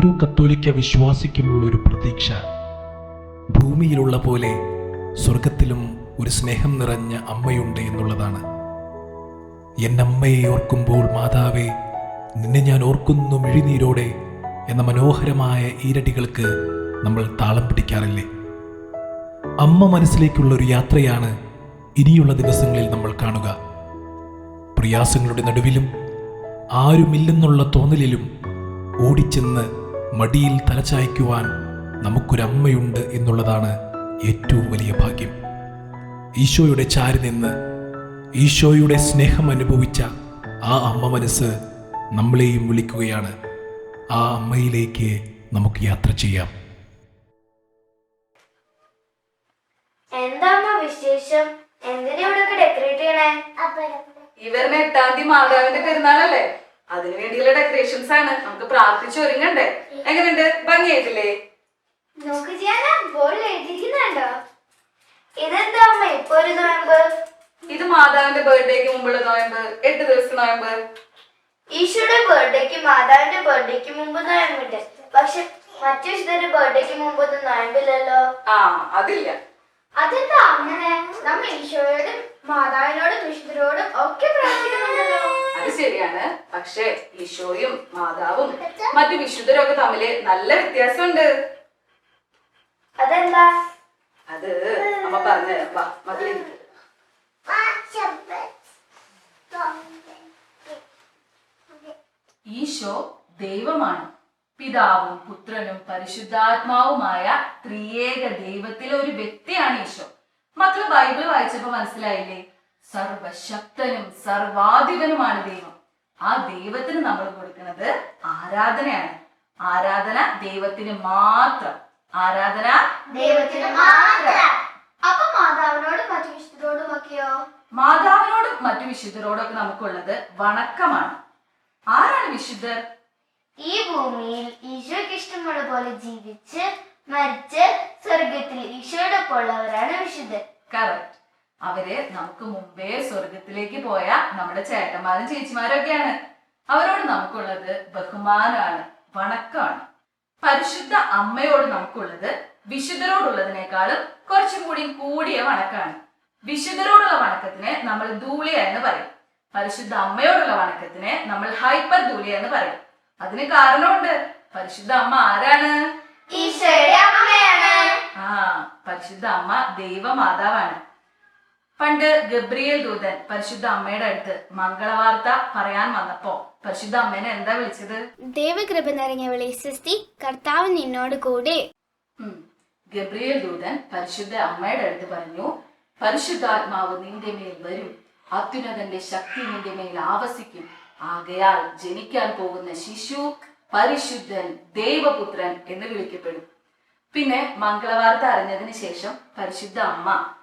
ഓരോ കത്തോലിക്ക വിശ്വാസിക്കുമുള്ള ഒരു പ്രതീക്ഷ. ഭൂമിയിലുള്ള പോലെ സ്വർഗത്തിലും ഒരു സ്നേഹം നിറഞ്ഞ അമ്മയുണ്ട് എന്നുള്ളതാണ്. എന്റെ അമ്മയെ ഓർക്കുമ്പോൾ മാതാവേ നിന്നെ ഞാൻ ഓർക്കുന്നു മിഴിനീരോടെ എന്ന മനോഹരമായ ഈരടികൾക്ക് നമ്മൾ താളം പിടിക്കാറില്ലേ? അമ്മ മനസ്സിലേക്കുള്ള ഒരു യാത്രയാണ് ഇനിയുള്ള ദിവസങ്ങളിൽ നമ്മൾ കാണുക. പ്രയാസങ്ങളുടെ നടുവിലും ആരുമില്ലെന്നുള്ള തോന്നലിലും ഓടിച്ചെന്ന് മടിയിൽ തലചായ്ക്കുവാൻ നമുക്കൊരമ്മയുണ്ട് എന്നുള്ളതാണ് ഏറ്റവും വലിയ ഭാഗ്യം. ഈശോയുടെ ചാരി നിന്ന് ഈശോയുടെ സ്നേഹം അനുഭവിച്ച ആ അമ്മ മനസ്സ് നമ്മളെയും വിളിക്കുകയാണ്. ആ അമ്മയിലേക്ക് നമുക്ക് യാത്ര ചെയ്യാം. എന്താ വിശേഷം? എന്തിനാ ഇവിടെ ഡെക്കറേറ്റ് ചെയ്യണേ? വരുന്ന എട്ടാം തീയതി മാതാവിന്റെ പെരുന്നാളല്ലേ? അതിനു വേണ്ടിയുള്ള ഡെക്കറേഷൻസ് ആണ്. നമുക്ക് പ്രാർത്ഥിച്ച് ഒരുങ്ങണ്ടേ? എങ്ങനെയുണ്ട്? ഭംഗിയായിട്ടില്ലേ? നോക്ക് ചെയ്യാനാ ബോർഡിൽ എഴുതിയിരിക്കുന്നുണ്ടോ? ഇതെന്താ അമ്മ? ഇപ്പൊ ഒരു നോയമ്പ്. ഇത് മാതാവിന്റെ ബർത്ത്ഡേക്ക് മുമ്പുള്ള നോയമ്പ്. എട്ട് ദിവസം നോയമ്പ്. ഈശോയുടെ ബർത്ത്ഡേക്ക് മാതാവിന്റെ ബർത്ത്ഡേക്ക് മുമ്പ് നോയമ്പുണ്ട്. പക്ഷെ മറ്റു വിശുദ്ധന്റെ ബർത്ത്ഡേക്ക് മുമ്പൊന്നും നോയമ്പില്ലല്ലോ. ആ അതില്ല. അതെന്താ അങ്ങനെ? നമ്മ ഈശോയോടും മാതാവിനോടും വിശുദ്ധരോടും ഒക്കെ പ്രാർത്ഥിക്കുന്നുണ്ടല്ലോ. അത് ശരിയാണ്. പക്ഷെ ഈശോയും മാതാവും മറ്റു വിശുദ്ധരും ഒക്കെ തമ്മിൽ നല്ല വ്യത്യാസമുണ്ട്. അതെന്താ? അത് അമ്മ പറഞ്ഞുതരാം വാ ഈശോ ദൈവമാണ്. പിതാവും പുത്രനും പരിശുദ്ധാത്മാവുമായ ത്രിയേക ദൈവത്തിലെ ഒരു വ്യക്തിയാണ് ഈശോ. മക്കൾ ബൈബിൾ വായിച്ചപ്പോ മനസ്സിലായില്ലേ? സർവശക്തനും സർവാധിപനുമാണ് ദൈവം. ആ ദൈവത്തിന് നമ്മൾ കൊടുക്കുന്നത് ആരാധനയാണ്. ആരാധന ദൈവത്തിന് മാത്രം. ആരാധന ദൈവത്തിന് മാത്രം. അപ്പൊ മാതാവിനോടും മറ്റു വിശുദ്ധരോടും ഒക്കെയോ? മാതാവിനോടും മറ്റു വിശുദ്ധരോടൊക്കെ നമുക്കുള്ളത് വണക്കമാണ്. ആരാണ് വിശുദ്ധർ? ഈ ഭൂമിയിൽ ഈശോയ്ക്ക് ഇഷ്ടമുള്ള പോലെ ജീവിച്ച് മരിച്ച് സ്വർഗത്തിൽ ഈശോയോടൊപ്പം ഉള്ളവരാണ് വിശുദ്ധർ. കറക്റ്റ് അവർ നമുക്ക് മുമ്പേ സ്വർഗത്തിലേക്ക് പോയ നമ്മുടെ ചേട്ടന്മാരും ചേച്ചിമാരും ഒക്കെയാണ് അവരോട് നമുക്കുള്ളത് ബഹുമാനമാണ് വണക്കമാണ്. പരിശുദ്ധ അമ്മയോട് നമുക്കുള്ളത് വിശുദ്ധരോടുള്ളതിനേക്കാളും കുറച്ചും കൂടി കൂടിയ വണക്കാണ്. വിശുദ്ധരോടുള്ള വണക്കത്തിന് നമ്മൾ ധൂളിയ എന്ന് പറയും. പരിശുദ്ധ അമ്മയോടുള്ള വണക്കത്തിന് നമ്മൾ ഹൈപ്പർ ധൂളിയ എന്ന് പറയും. അതിന് കാരണമുണ്ട്. പരിശുദ്ധ അമ്മ ആരാണ്? ആ പരിശുദ്ധ അമ്മ ദൈവമാതാവാണ്. പണ്ട് ഗബ്രിയേൽ ദൂതൻ പരിശുദ്ധ അമ്മയുടെ അടുത്ത് മംഗളവാർത്ത പറയാൻ വന്നപ്പോ പരിശുദ്ധ അമ്മേനെ എന്താ വിളിച്ചത്? ദൈവകൃപ നിറഞ്ഞവളെ സൃഷ്ടി കർത്താവ് നിന്നോട് കൂടെ. ഗബ്രിയേൽ ദൂതൻ പരിശുദ്ധ അമ്മയുടെ അടുത്ത് പറഞ്ഞു പരിശുദ്ധാത്മാവ് നിന്റെ മേൽ വരും. അത്യുന്നതന്റെ ശക്തി നിന്റെ മേൽ ആവസിക്കും. ആകയാൽ ജനിക്കാൻ പോകുന്ന ശിശു പരിശുദ്ധൻ ദൈവപുത്രൻ എന്ന് വിളിക്കപ്പെടും. പിന്നെ മംഗളവാർത്ത അറിഞ്ഞതിന് ശേഷം പരിശുദ്ധ അമ്മ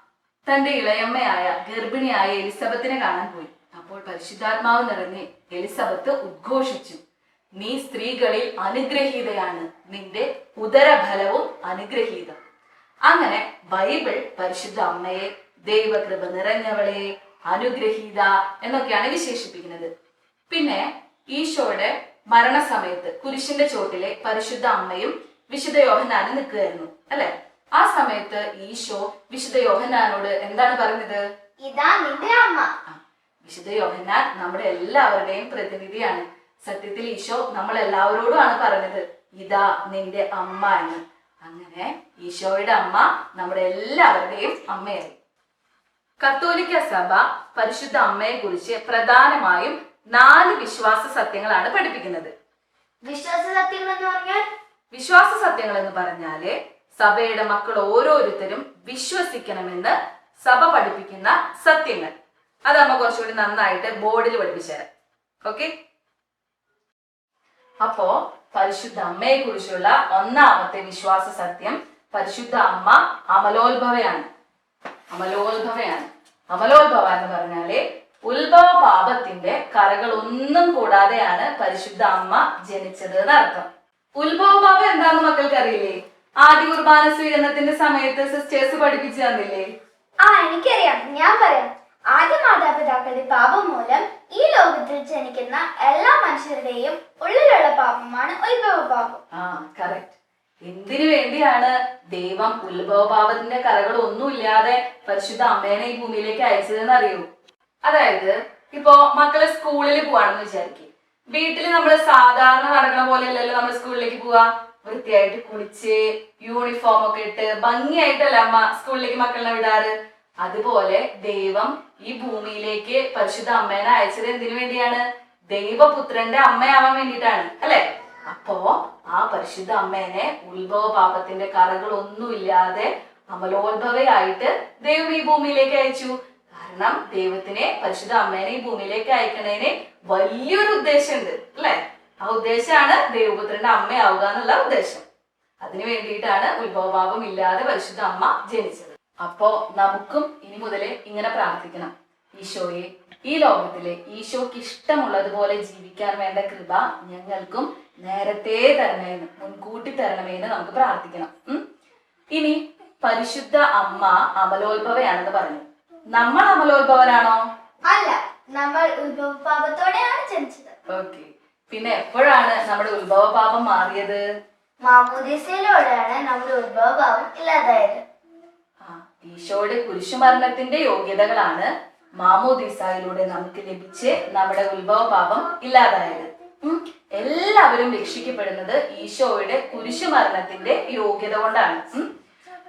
തന്റെ ഇളയമ്മയായ ഗർഭിണിയായ എലിസബത്തിനെ കാണാൻ പോയി. അപ്പോൾ പരിശുദ്ധാത്മാവ് നിറഞ്ഞ് എലിസബത്ത് ഉദ്ഘോഷിച്ചു. നീ സ്ത്രീകളിൽ അനുഗ്രഹീതയാണ്. നിന്റെ ഉദരഫലവും അനുഗ്രഹീതം. അങ്ങനെ ബൈബിൾ പരിശുദ്ധ അമ്മയെ ദൈവകൃപ നിറഞ്ഞവളെ അനുഗ്രഹീത എന്നൊക്കെയാണ് വിശേഷിപ്പിക്കുന്നത്. പിന്നെ ഈശോയുടെ മരണസമയത്ത് കുരിശിന്റെ ചോട്ടിലെ പരിശുദ്ധ അമ്മയും വിശുദ്ധ യോഹനാനും നിൽക്കുകയായിരുന്നു അല്ലെ? ആ സമയത്ത് ഈശോ വിശുദ്ധ യോഹന്നാനോട് എന്താണ് പറഞ്ഞത്? ഇതാ നിന്റെ അമ്മ. വിശുദ്ധ യോഹന്നാൻ നമ്മുടെ എല്ലാവരുടെയും പ്രതിനിധിയാണ്. സത്യത്തിൽ ഈശോ നമ്മൾ എല്ലാവരോടുമാണ് പറഞ്ഞത് ഇതാ നിന്റെ അമ്മ എന്ന്. അങ്ങനെ ഈശോയുടെ അമ്മ നമ്മുടെ എല്ലാവരുടെയും അമ്മയായി. കത്തോലിക്ക സഭ പരിശുദ്ധ അമ്മയെ കുറിച്ച് പ്രധാനമായും നാല് വിശ്വാസ സത്യങ്ങളാണ് പഠിപ്പിക്കുന്നത്. വിശ്വാസ സത്യങ്ങൾ എന്ന് പറഞ്ഞാൽ? വിശ്വാസ സത്യങ്ങൾ എന്ന് പറഞ്ഞാൽ സഭയുടെ മക്കൾ ഓരോരുത്തരും വിശ്വസിക്കണമെന്ന് സഭ പഠിപ്പിക്കുന്ന സത്യങ്ങൾ. അത് അമ്മ കുറച്ചുകൂടി നന്നായിട്ട് ബോർഡിൽ പഠിപ്പിച്ചു തരാം. ഓക്കെ അപ്പോ പരിശുദ്ധ അമ്മയെ കുറിച്ചുള്ള ഒന്നാമത്തെ വിശ്വാസ സത്യം പരിശുദ്ധ അമ്മ അമലോത്ഭവയാണ്. അമലോത്ഭവയാണ്. അമലോത്ഭവ എന്ന് പറഞ്ഞാൽ ഉത്ഭവ പാപത്തിന്റെ കറകൾ ഒന്നും കൂടാതെയാണ് പരിശുദ്ധ അമ്മ ജനിച്ചത് എന്നർത്ഥം. ഉത്ഭവ പാപം എന്താണെന്ന് മക്കൾക്ക് അറിയില്ലേ? ആദ്യ കുർബാന സ്വീകരണത്തിന്റെ സമയത്ത് സിസ്റ്റേഴ്സ് പഠിപ്പിച്ചു തന്നില്ലേ? ആ എനിക്കറിയാം. ഞാൻ പറയാം. ആദ്യ മാതാപിതാക്കളുടെ പാപം മൂലം ഈ ലോകത്തിൽ ജനിക്കുന്ന എല്ലാ മനുഷ്യരുടെയും ഉള്ളിലുള്ള പാപമാണ് ഉത്ഭവ പാപം. ആ കറക്റ്റ് എന്തിനു വേണ്ടിയാണ് ദൈവം ഉത്ഭവപാപത്തിന്റെ കറകൾ ഒന്നുമില്ലാതെ പരിശുദ്ധ അമ്മേനെ ഈ ഭൂമിയിലേക്ക് അയച്ചതെന്ന് അറിയൂ? അതായത് ഇപ്പോ മക്കൾ സ്കൂളിൽ പോവാണെന്ന് വിചാരിക്കും. വീട്ടിൽ നമ്മൾ സാധാരണ നടക്കണ പോലെ അല്ലല്ലോ നമ്മൾ സ്കൂളിലേക്ക് പോവാ? വൃത്തിയായിട്ട് കുളിച്ച് യൂണിഫോം ഒക്കെ ഇട്ട് ഭംഗിയായിട്ടല്ല അമ്മ സ്കൂളിലേക്ക് മക്കളെ വിടാറ്? അതുപോലെ ദൈവം ഈ ഭൂമിയിലേക്ക് പരിശുദ്ധ അമ്മേനെ അയച്ചത് എന്തിനു വേണ്ടിയാണ്? ദൈവപുത്രന്റെ അമ്മയാവാൻ വേണ്ടിയിട്ടാണ് അല്ലെ? അപ്പോ ആ പരിശുദ്ധ അമ്മേനെ ഉത്ഭവ പാപത്തിന്റെ കറകളൊന്നുമില്ലാതെ അമലോത്ഭവയായിട്ട് ദൈവം ഈ ഭൂമിയിലേക്ക് അയച്ചു. കാരണം ദൈവത്തിനെ പരിശുദ്ധ അമ്മേനെ ഈ ഭൂമിയിലേക്ക് അയക്കണേന് വലിയൊരു ഉദ്ദേശമുണ്ട് അല്ലെ? ആ ഉദ്ദേശമാണ് ദേവപുത്രന്റെ അമ്മയാവുക എന്നുള്ള ഉദ്ദേശം. അതിനു വേണ്ടിയിട്ടാണ് ഉത്ഭവഭാവം ഇല്ലാതെ പരിശുദ്ധ അമ്മ ജനിച്ചത്. അപ്പോ നമുക്കും ഇനി മുതലേ ഇങ്ങനെ പ്രാർത്ഥിക്കണം. ഈശോയെ ഈ ലോകത്തിലെ ഈശോക്ക് ഇഷ്ടമുള്ളതുപോലെ ജീവിക്കാൻ വേണ്ട കൃപ ഞങ്ങൾക്കും നേരത്തെ തരണേന്ന് മുൻകൂട്ടി തരണമേന്ന് നമുക്ക് പ്രാർത്ഥിക്കണം. ഇനി പരിശുദ്ധ അമ്മ അമലോത്ഭവയാണെന്ന് പറഞ്ഞു. നമ്മൾ അമലോത്ഭവരാണോ? അല്ല നമ്മൾ ഉത്ഭവഭാവത്തോടെയാണ് ജനിച്ചത്. ഓക്കെ. പിന്നെ എപ്പോഴാണ് നമ്മുടെ ഉത്ഭവപാപം മാറിയത്? മാമോദീസയിലൂടെയാണ് നമ്മുടെ ഉത്ഭവ പാപം ഇല്ലാതായത് ഈശോയുടെ കുരിശുമരണത്തിന്റെ യോഗ്യതകളാണ് മാമോദീസയിലൂടെ നമുക്ക് ലഭിച്ച് നമ്മുടെ ഉത്ഭവ പാപം ഇല്ലാതായത് എല്ലാവരും രക്ഷിക്കപ്പെടുന്നത് ഈശോയുടെ കുരിശുമരണത്തിന്റെ യോഗ്യത കൊണ്ടാണ്.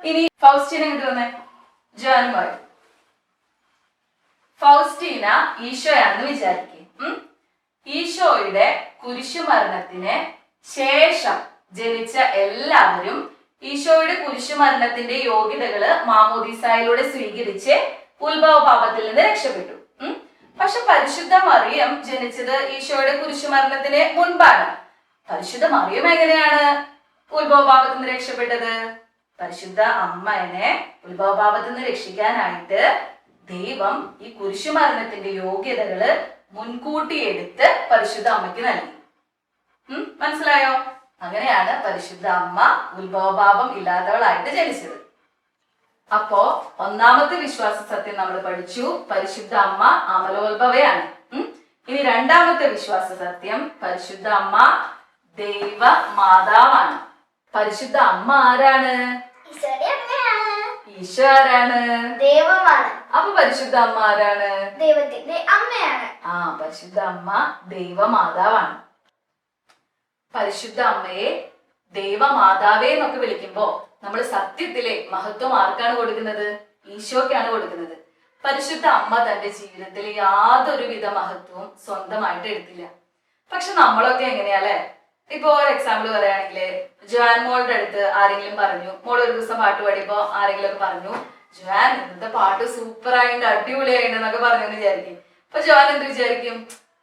ഇനി ഫൗസ്റ്റീന ഇങ്ങോട്ട് വന്നേ? ജാനുമായി ഫൗസ്റ്റീന ഈശോയാണെന്ന് വിചാരിക്കും. ഈശോയുടെ കുരിശുമരണത്തിന് ശേഷം ജനിച്ച എല്ലാവരും ഈശോയുടെ കുരിശുമരണത്തിന്റെ യോഗ്യതകൾ മാമോദീസായിലൂടെ സ്വീകരിച്ച് ഉത്ഭവ പാപത്തിൽ നിന്ന് രക്ഷപ്പെട്ടു. പക്ഷെ പരിശുദ്ധ മറിയം ജനിച്ചത് ഈശോയുടെ കുരിശുമരണത്തിന് മുൻപാണ്. പരിശുദ്ധ മറിയം എങ്ങനെയാണ് ഉത്ഭവ പാപത്തിൽ നിന്ന് രക്ഷപ്പെട്ടത്? പരിശുദ്ധ അമ്മനെ ഉത്ഭവ പാപത്തിൽ നിന്ന് രക്ഷിക്കാനായിട്ട് ദൈവം ഈ കുരിശുമരണത്തിന്റെ യോഗ്യതകൾ മുൻകൂട്ടി എടുത്ത് പരിശുദ്ധ അമ്മയ്ക്ക് നൽകി. മനസ്സിലായോ? അങ്ങനെയാണ് പരിശുദ്ധ അമ്മ ഉത്ഭവഭാവം ഇല്ലാത്തവളായിട്ട് ജനിച്ചത്. അപ്പോ ഒന്നാമത്തെ വിശ്വാസ സത്യം നമ്മൾ പഠിച്ചു. പരിശുദ്ധ അമ്മ അമലോത്ഭവയാണ്. ഇനി രണ്ടാമത്തെ വിശ്വാസ സത്യം പരിശുദ്ധ അമ്മ ദൈവ മാതാവാണ് പരിശുദ്ധ അമ്മ ആരാണ്? ഈശോ ആരാണ് ദൈവമാണ്. അപ്പൊ പരിശുദ്ധ അമ്മ ആരാണ് ദൈവത്തിന്റെ അമ്മയാണ്. ആ പരിശുദ്ധ അമ്മ ദൈവമാതാവാണ്. പരിശുദ്ധ അമ്മയെ ദൈവമാതാവേ എന്നൊക്കെ വിളിക്കുമ്പോ നമ്മൾ സത്യത്തിലെ മഹത്വം ആർക്കാണ് കൊടുക്കുന്നത്? ഈശോക്കാണ് കൊടുക്കുന്നത്. പരിശുദ്ധ അമ്മ തന്റെ ജീവിതത്തിൽ യാതൊരുവിധ മഹത്വവും സ്വന്തമായിട്ട് എടുത്തില്ല. പക്ഷെ നമ്മളൊക്കെ എങ്ങനെയാല്ലേ ഇപ്പൊ ഒരു എക്സാമ്പിൾ പറയുകയാണെങ്കിൽ ജുവാൻ മോളുടെ അടുത്ത് ആരെങ്കിലും പറഞ്ഞു മോൾ ഒരു ദിവസം പാട്ട് പാടിയപ്പോ ആരെങ്കിലും ഒക്കെ പറഞ്ഞു ജുവാൻ ഇന്നത്തെ പാട്ട് സൂപ്പർ ആയിട്ട് അടിപൊളിയായിട്ട് എന്നൊക്കെ പറഞ്ഞു വിചാരിക്കും. അപ്പൊ ജുവാൻ എന്ത് വിചാരിക്കും?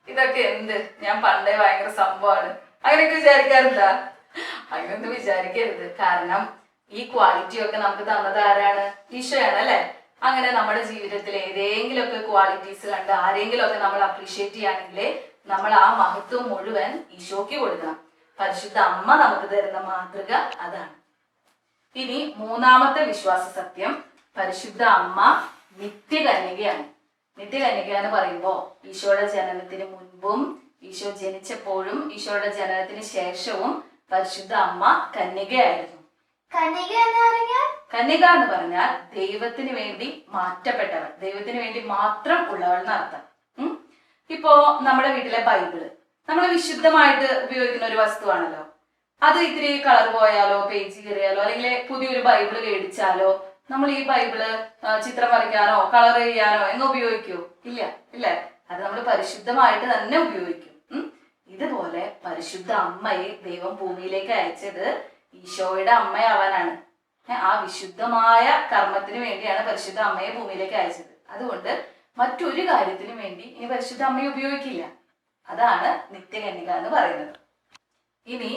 ഇതൊക്കെ എന്ത്? ഞാൻ പണ്ടേ ഭയങ്കര സംഭവമാണ് അങ്ങനെയൊക്കെ വിചാരിക്കാറില്ല. അങ്ങനെയൊന്നും വിചാരിക്കരുത്. കാരണം ഈ ക്വാളിറ്റി ഒക്കെ നമുക്ക് തന്നത് ആരാണ്? ഈശോയാണ് അല്ലെ? അങ്ങനെ നമ്മുടെ ജീവിതത്തിൽ ഏതെങ്കിലുമൊക്കെ ക്വാളിറ്റീസ് കണ്ട് ആരെങ്കിലും ഒക്കെ നമ്മൾ അപ്രീഷിയേറ്റ് ചെയ്യുകയാണെങ്കിൽ നമ്മൾ ആ മഹത്വം മുഴുവൻ ഈശോയ്ക്ക് കൊടുക്കണം. പരിശുദ്ധ അമ്മ നമുക്ക് തരുന്ന മാതൃക അതാണ്. ഇനി മൂന്നാമത്തെ വിശ്വാസ സത്യം പരിശുദ്ധ അമ്മ നിത്യകന്യകയാണ്. നിത്യകന്യക എന്ന് പറയുമ്പോ ഈശോയുടെ ജനനത്തിന് മുൻപും ഈശോ ജനിച്ചപ്പോഴും ഈശോയുടെ ജനനത്തിന് ശേഷവും പരിശുദ്ധ അമ്മ കന്യകയായിരുന്നു. കന്യക എന്ന് പറഞ്ഞാൽ? കന്യക എന്ന് പറഞ്ഞാൽ ദൈവത്തിന് വേണ്ടി മാറ്റപ്പെട്ടവൾ ദൈവത്തിന് വേണ്ടി മാത്രം ഉള്ളവൾ എന്നർത്ഥം. ഇപ്പോ നമ്മുടെ വീട്ടിലെ ബൈബിൾ. നമ്മൾ വിശുദ്ധമായിട്ട് ഉപയോഗിക്കുന്ന ഒരു വസ്തുവാണല്ലോ. അത് ഇത്തിരി കളർ പോയാലോ പേജ് കയറിയാലോ അല്ലെങ്കിൽ പുതിയൊരു ബൈബിൾ മേടിച്ചാലോ നമ്മൾ ഈ ബൈബിൾ ചിത്രം വരയ്ക്കാനോ കളർ ചെയ്യാനോ എന്ന് ഉപയോഗിക്കൂ? ഇല്ല ഇല്ല. അത് നമ്മൾ പരിശുദ്ധമായിട്ട് തന്നെ ഉപയോഗിക്കും. ഇതുപോലെ പരിശുദ്ധ അമ്മയെ ദൈവം ഭൂമിയിലേക്ക് അയച്ചത് ഈശോയുടെ അമ്മയാവാനാണ്. ആ വിശുദ്ധമായ കർമ്മത്തിന് വേണ്ടിയാണ് പരിശുദ്ധ അമ്മയെ ഭൂമിയിലേക്ക് അയച്ചത്. അതുകൊണ്ട് മറ്റൊരു കാര്യത്തിനു വേണ്ടി ഇനി പരിശുദ്ധ അമ്മയെ ഉപയോഗിക്കില്ല. അതാണ് നിത്യകന്യക എന്ന് പറയുന്നത്. ഇനി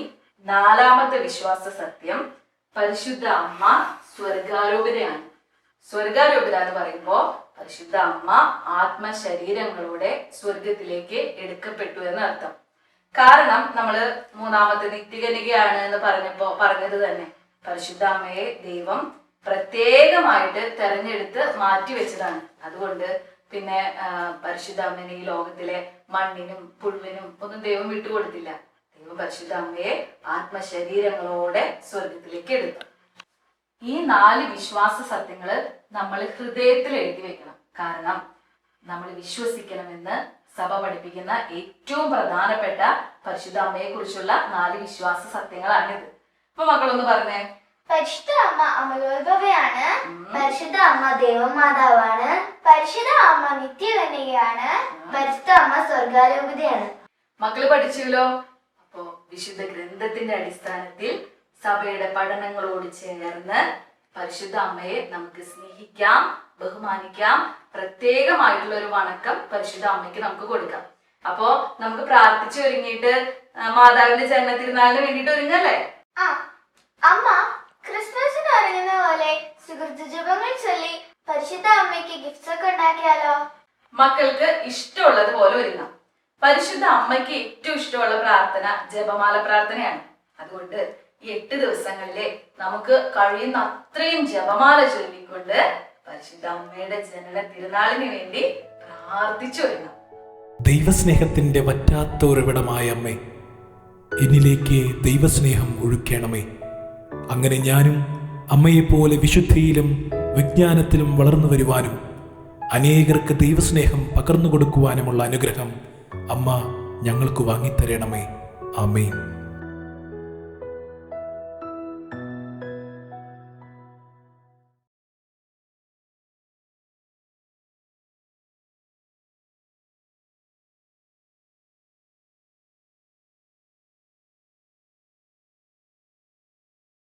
നാലാമത്തെ വിശ്വാസ സത്യം പരിശുദ്ധ അമ്മ സ്വർഗാരോപിതയാണ് സ്വർഗാരോപിത എന്ന് പറയുമ്പോൾ പരിശുദ്ധ അമ്മ ആത്മശരീരങ്ങളോടെ സ്വർഗത്തിലേക്ക് എടുക്കപ്പെട്ടു എന്നർത്ഥം കാരണം നമ്മൾ മൂന്നാമത്തെ നിത്യകനികയാണ് എന്ന് പറഞ്ഞപ്പോ പറഞ്ഞത് തന്നെ. പരിശുദ്ധ അമ്മയെ ദൈവം പ്രത്യേകമായിട്ട് തെരഞ്ഞെടുത്ത് മാറ്റി വെച്ചതാണ് അതുകൊണ്ട് പിന്നെ പരിശുദ്ധ അമ്മേനെ ഈ ലോകത്തിലെ മണ്ണിനും പുഴുവിനും ഒന്നും ദൈവം വിട്ടുകൊടുത്തില്ല. ദൈവം പരിശുദ്ധ അമ്മയെ ആത്മശരീരങ്ങളോടെ സ്വർഗത്തിലേക്ക് എടുത്തു. ഈ നാല് വിശ്വാസ സത്യങ്ങൾ നമ്മൾ ഹൃദയത്തിൽ എഴുതി വെക്കണം. കാരണം നമ്മൾ വിശ്വസിക്കണമെന്ന് സഭ പഠിപ്പിക്കുന്ന ഏറ്റവും പ്രധാനപ്പെട്ട പരിശുദ്ധ അമ്മയെ കുറിച്ചുള്ള നാല് വിശ്വാസ സത്യങ്ങളാണിത്. അപ്പൊ മക്കളൊന്ന് പറഞ്ഞേ. പരിശുദ്ധ അമ്മ അമലോത്ഭവയാണ് പരിശുദ്ധ അമ്മ ദേവമാതാവാണ്. പരിശുദ്ധ അമ്മ നിത്യകന്യകയാണ് പരിശുദ്ധ അമ്മ സ്വർഗാരോപിതയാണ് മക്കൾ പഠിച്ചല്ലോ അപ്പോ വിശുദ്ധ ഗ്രന്ഥത്തിന്റെ അടിസ്ഥാനത്തിൽ സഭയുടെ പഠനങ്ങളോട് ചേർന്ന് പരിശുദ്ധ അമ്മയെ നമുക്ക് സ്നേഹിക്കാം ബഹുമാനിക്കാം. പ്രത്യേകമായിട്ടുള്ള ഒരു വണക്കം പരിശുദ്ധ അമ്മയ്ക്ക് നമുക്ക് കൊടുക്കാം. അപ്പോ നമുക്ക് പ്രാർത്ഥിച്ചു ഒരുങ്ങിയിട്ട് മാതാവിന്റെ ജന്മ തിരുനാളിന് വേണ്ടിയിട്ട് ഒരുങ്ങല്ലേ? അമ്മ ഒരുങ്ങുന്ന പോലെ സുഹൃത്ത് ജപങ്ങൾ ചൊല്ലി പരിശുദ്ധ അമ്മയ്ക്ക് ഗിഫ്റ്റ്സ് ഒക്കെ ഉണ്ടാക്കിയാലോ? മക്കൾക്ക് ഇഷ്ടമുള്ളത് പോലെ ഒരുങ്ങാം. പരിശുദ്ധ അമ്മയ്ക്ക് ഏറ്റവും ഇഷ്ടമുള്ള പ്രാർത്ഥന ജപമാല പ്രാർത്ഥനയാണ്. അതുകൊണ്ട് ഈ എട്ട് ദിവസങ്ങളിലെ നമുക്ക് കഴിയുന്ന അത്രയും ജപമാല ചൊല്ലിക്കൊണ്ട് പരിശുദ്ധ അമ്മയുടെ ജനന തിരുനാളിന് വേണ്ടി പ്രാർത്ഥിച്ചു ഒരുങ്ങാം. ദൈവസ്നേഹത്തിന്റെ വറ്റാത്ത ഉറവിടമായ അമ്മേ എന്നിലേക്ക് ദൈവസ്നേഹം ഒഴുക്കണമേ. അങ്ങനെ ഞാനും അമ്മയെപ്പോലെ വിശുദ്ധിയിലും വിജ്ഞാനത്തിലും വളർന്നു വരുവാനും അനേകർക്ക് ദൈവസ്നേഹം പകർന്നു കൊടുക്കുവാനുമുള്ള അനുഗ്രഹം അമ്മ ഞങ്ങൾക്ക് വാങ്ങിത്തരണമേ. ആമേൻ.